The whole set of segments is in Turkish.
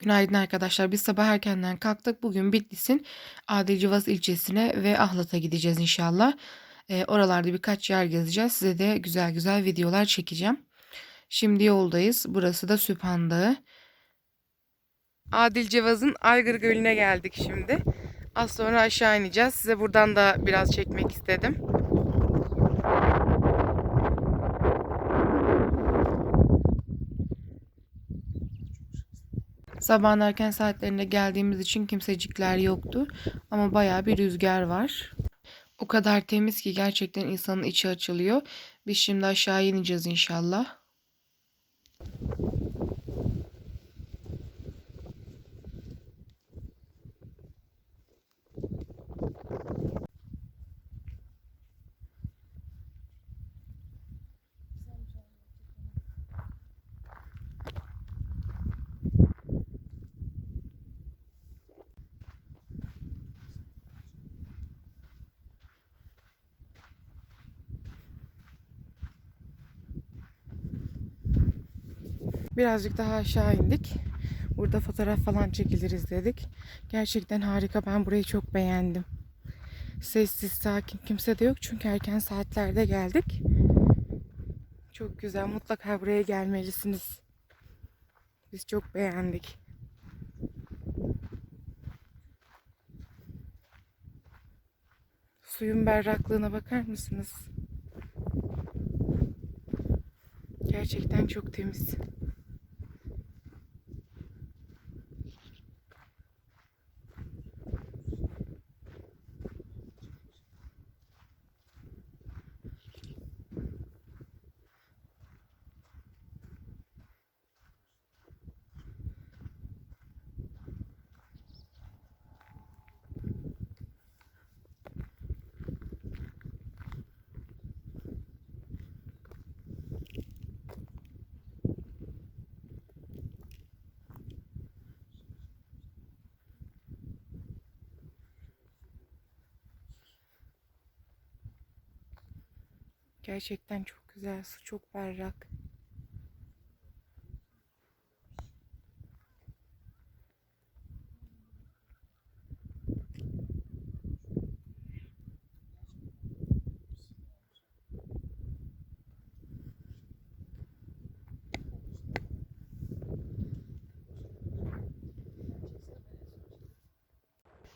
Günaydın arkadaşlar. Biz sabah erkenden kalktık. Bugün Bitlis'in Adilcivaz ilçesine ve Ahlat'a gideceğiz inşallah. Ee, oralarda birkaç yer gezeceğiz. Size de güzel güzel videolar çekeceğim. Şimdi yoldayız. Burası da Süphan Dağı. Adilcivaz'ın Aygır Gölü'ne geldik şimdi. Az sonra aşağı ineceğiz. Size buradan da biraz çekmek istedim. Sabahın erken saatlerinde geldiğimiz için kimsecikler yoktu. Ama baya bir rüzgar var. O kadar temiz ki gerçekten insanın içi açılıyor. Biz şimdi aşağı ineceğiz inşallah. Birazcık daha aşağı indik. Burada fotoğraf falan çekiliriz dedik. Gerçekten harika. Ben burayı çok beğendim. Sessiz, sakin. Kimse de yok çünkü erken saatlerde geldik. Çok güzel. Mutlaka buraya gelmelisiniz. Biz çok beğendik. Suyun berraklığına bakar mısınız? Gerçekten çok temiz. Gerçekten çok güzel. Su çok berrak.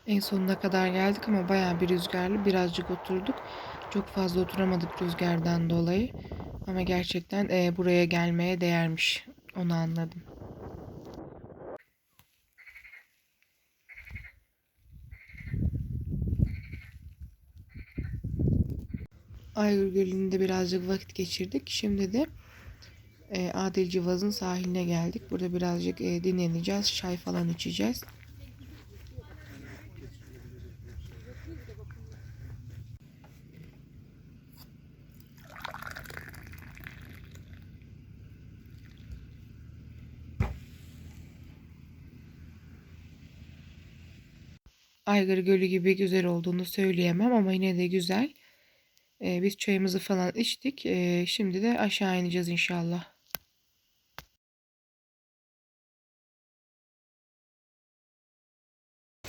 En sonuna kadar geldik ama bayağı bir rüzgarlı. Birazcık oturduk. Çok fazla oturamadık rüzgardan dolayı. Ama gerçekten e, buraya gelmeye değermiş. Onu anladım. Aygır Gölü'nde birazcık vakit geçirdik. Şimdi de e, Adilcivaz'ın sahiline geldik. Burada birazcık dinleneceğiz. Çay falan içeceğiz. Aygır Gölü gibi güzel olduğunu söyleyemem ama yine de güzel. Ee, biz çayımızı falan içtik. Ee, şimdi de aşağı ineceğiz inşallah.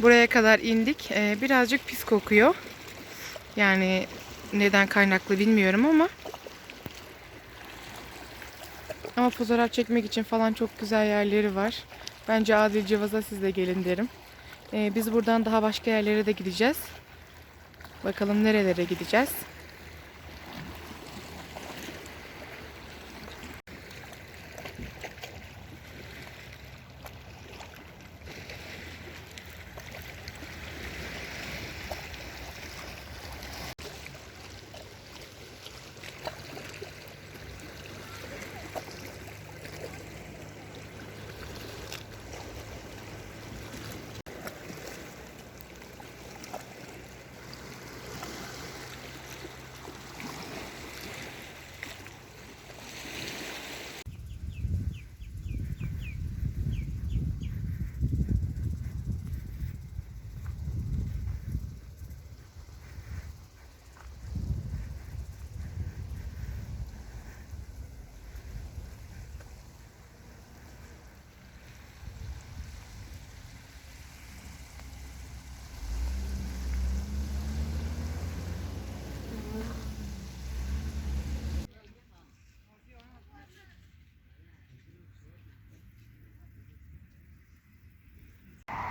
Buraya kadar indik. Ee, birazcık pis kokuyor. Yani neden kaynaklı bilmiyorum ama. Ama fotoğraf çekmek için falan çok güzel yerleri var. Bence Adil Civaz'a siz de gelin derim. Ee, biz buradan daha başka yerlere de gideceğiz. Bakalım nerelere gideceğiz.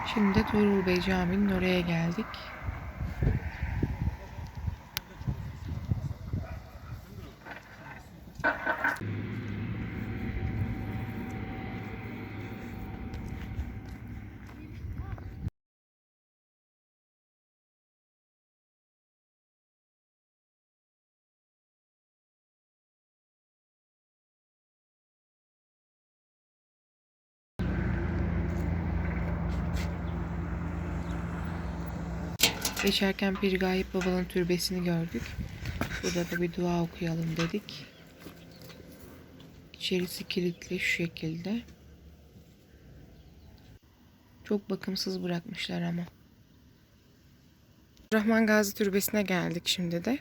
Şimdi de Tuğrul Bey Camii'nin oraya geldik. Geçerken Pir Gayip Baba'nın türbesini gördük. Burada da bir dua okuyalım dedik. İçerisi kilitli şu şekilde. Çok bakımsız bırakmışlar ama. Rahman Gazi Türbesi'ne geldik şimdi de.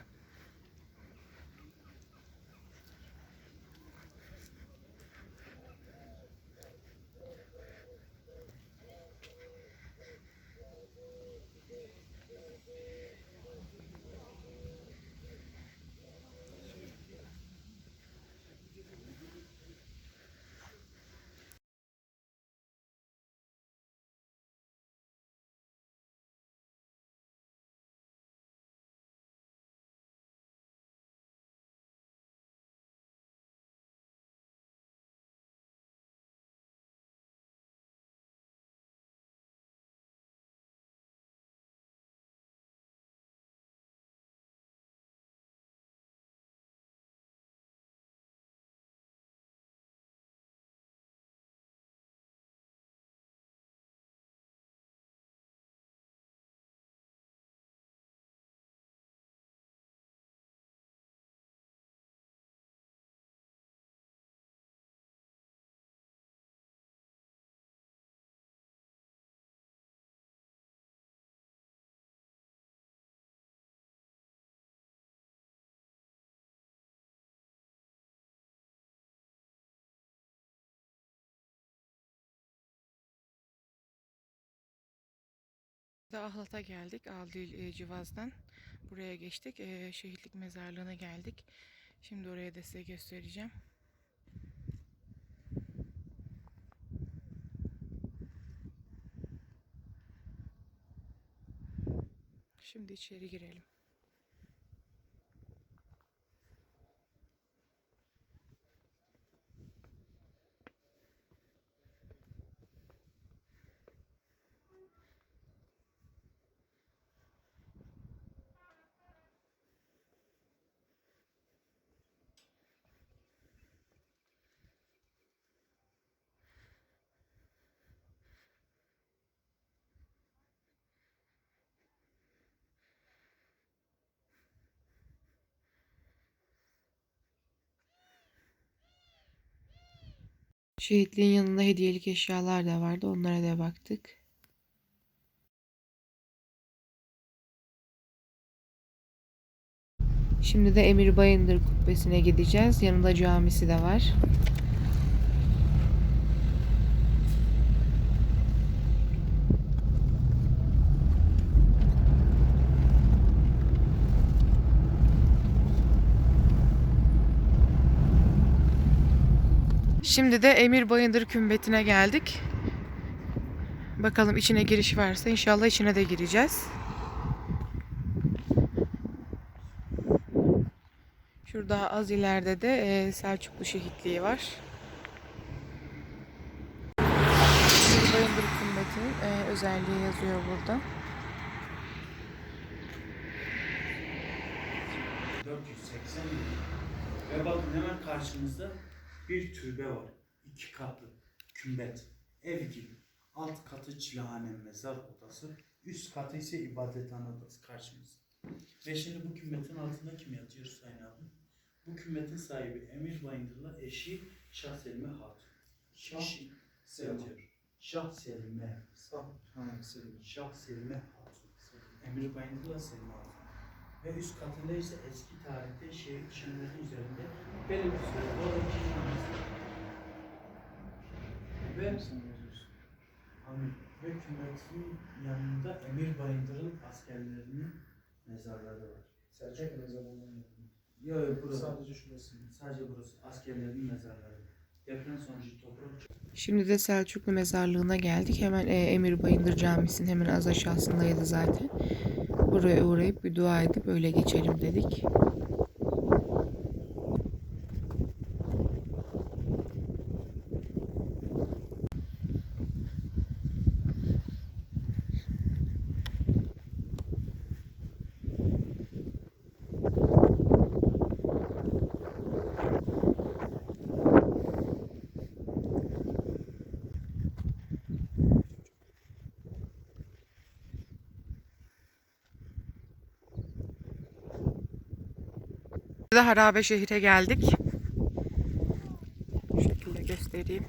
Da Ahlat'a geldik. Aldil e, Civaz'dan. Buraya geçtik. E, şehitlik mezarlığına geldik. Şimdi oraya da size göstereceğim. Şimdi içeri girelim. Şehitliğin yanında hediyelik eşyalar da vardı. Onlara da baktık. Şimdi de Emir Bayındır Kubbesi'ne gideceğiz. Yanında camisi de var. Şimdi de Emir Bayındır Kümbeti'ne geldik. Bakalım içine giriş varsa inşallah içine de gireceğiz. Şurada az ileride de e, Selçuklu şehitliği var. Emir Bayındır Kümbeti'nin e, özelliği yazıyor burada. 480 milyon. Ve bakın hemen karşımızda bir türbe var. İki katlı kümbet. Ev gibi. Alt katı çilehane mezar odası. Üst katı ise ibadethane odası karşımızda. Ve şimdi bu kümbetin altında kim yatıyor Sayın abi? Bu kümbetin sahibi Emir Bayındır'la eşi Şah Selime Hatun. Şah Selime. Şah Selime. Şah Selime Hatun. Emir Bayındır'la Selime Hatun. Ve üst katında ise eski tarihte şehir şenleri üzerinde bir süre oradaki namazlar. Ve Amin. Ve kümbetin yanında Emir Bayındır'ın askerlerinin mezarları var. Selçuk mezarlığından yakın. Yok yok burası. Sadece şurası. Sadece burası askerlerinin mezarları. Şimdi de Selçuklu mezarlığına geldik. Hemen e, Emir Bayındır Camisi'nin hemen az aşağısındaydı zaten. Buraya uğrayıp bir dua edip öyle geçelim dedik. De Harabe şehire geldik. Şu şekilde göstereyim.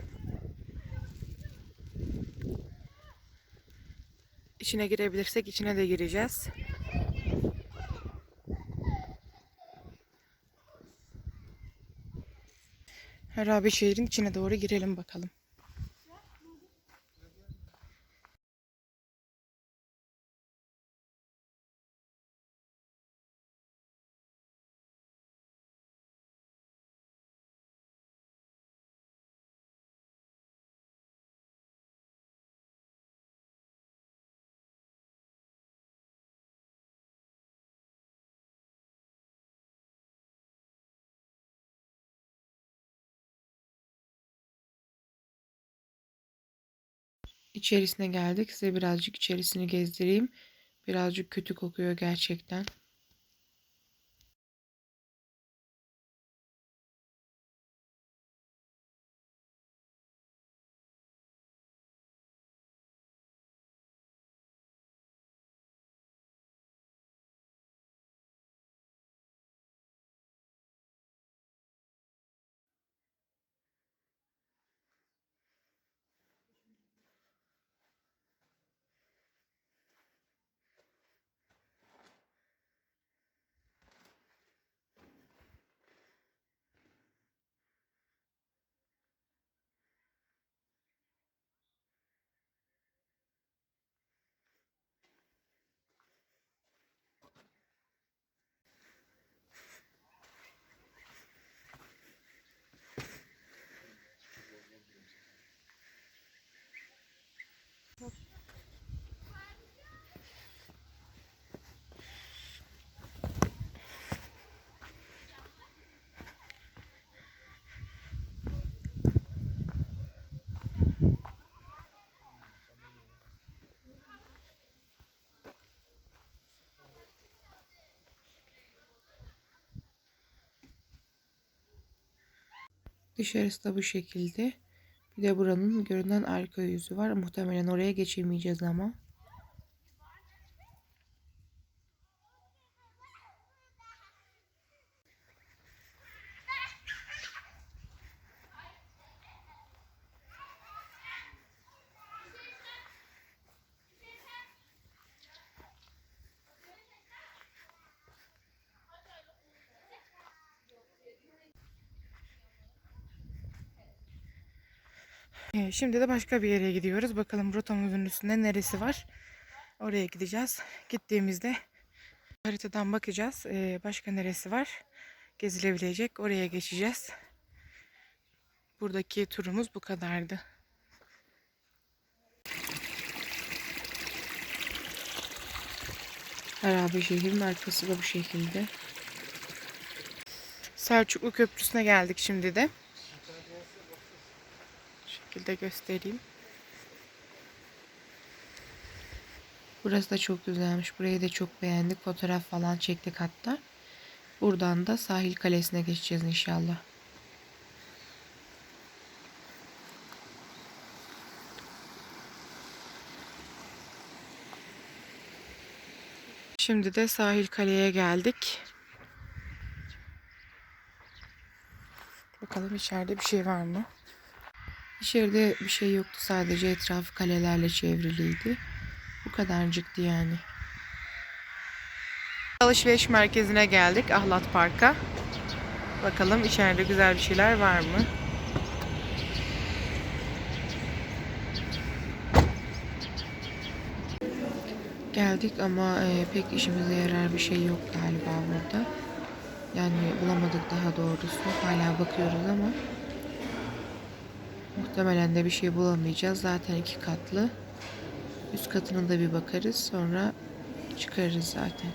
İçine girebilirsek içine de gireceğiz. Harabe şehrin içine doğru girelim bakalım. İçerisine geldik. Size birazcık içerisini gezdireyim. Birazcık kötü kokuyor gerçekten. Dışarısı da bu şekilde. Bir de buranın görünen arka yüzü var. Muhtemelen oraya geçemeyeceğiz ama. Ee, Şimdi de başka bir yere gidiyoruz. Bakalım rotamızın üstünde neresi var. Oraya gideceğiz. Gittiğimizde haritadan bakacağız. Ee, Başka neresi var? Gezilebilecek. Oraya geçeceğiz. Buradaki turumuz bu kadardı. Harabe şehrin arkası da bu şekilde. Selçuklu Köprüsü'ne geldik şimdi de. Şekilde göstereyim. Burası da çok güzelmiş. Burayı da çok beğendik. Fotoğraf falan çektik hatta. Buradan da sahil kalesine geçeceğiz inşallah. Şimdi de sahil kaleye geldik. Bakalım içeride bir şey var mı? İçeride bir şey yoktu. Sadece etrafı kalelerle çevriliydi. Bu kadarcıktı yani. Alışveriş merkezine geldik. Ahlat Park'a. Bakalım içeride güzel bir şeyler var mı? Geldik ama e, pek işimize yarar bir şey yok galiba burada. Yani bulamadık daha doğrusu. Hala bakıyoruz ama Muhtemelen de bir şey bulamayacağız. Zaten iki katlı. Üst katına da bir bakarız. Sonra çıkarız zaten.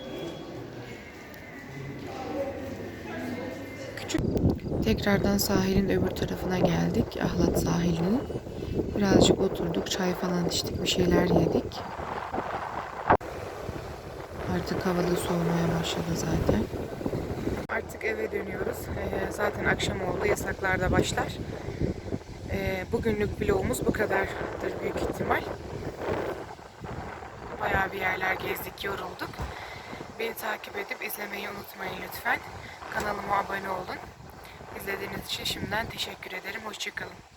Küçük. Tekrardan sahilin öbür tarafına geldik. Ahlat sahilinin. Birazcık oturduk. Çay falan içtik. Bir şeyler yedik. Artık havada soğumaya başladı zaten. Artık eve dönüyoruz. Ee, zaten akşam oldu. Yasaklar da başlar. Ee, bugünlük vlogumuz bu kadardır büyük ihtimal. Bayağı bir yerler gezdik, yorulduk. Beni takip edip izlemeyi unutmayın lütfen. Kanalıma abone olun. İzlediğiniz için şimdiden teşekkür ederim. Hoşçakalın.